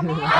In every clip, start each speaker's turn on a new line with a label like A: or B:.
A: 对对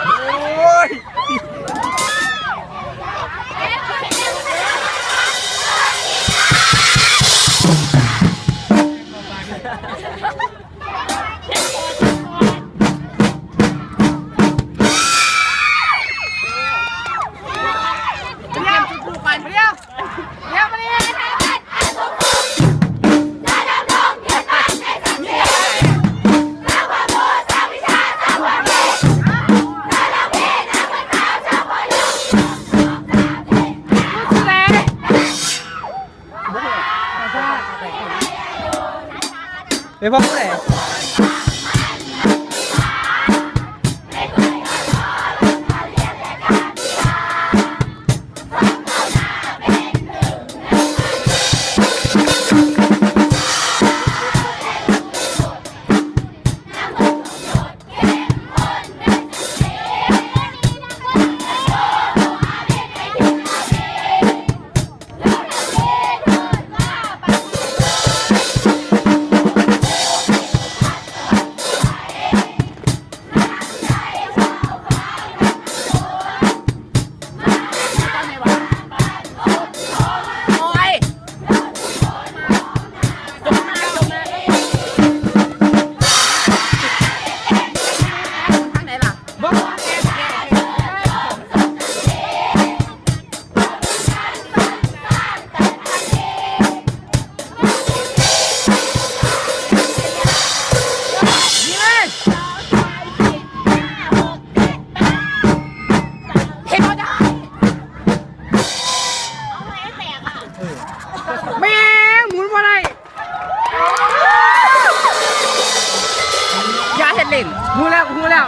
A: Vem pra por essa. แม่งหมุนมาได้ยาเห็ดเล่นหูแล้วหูแล้ว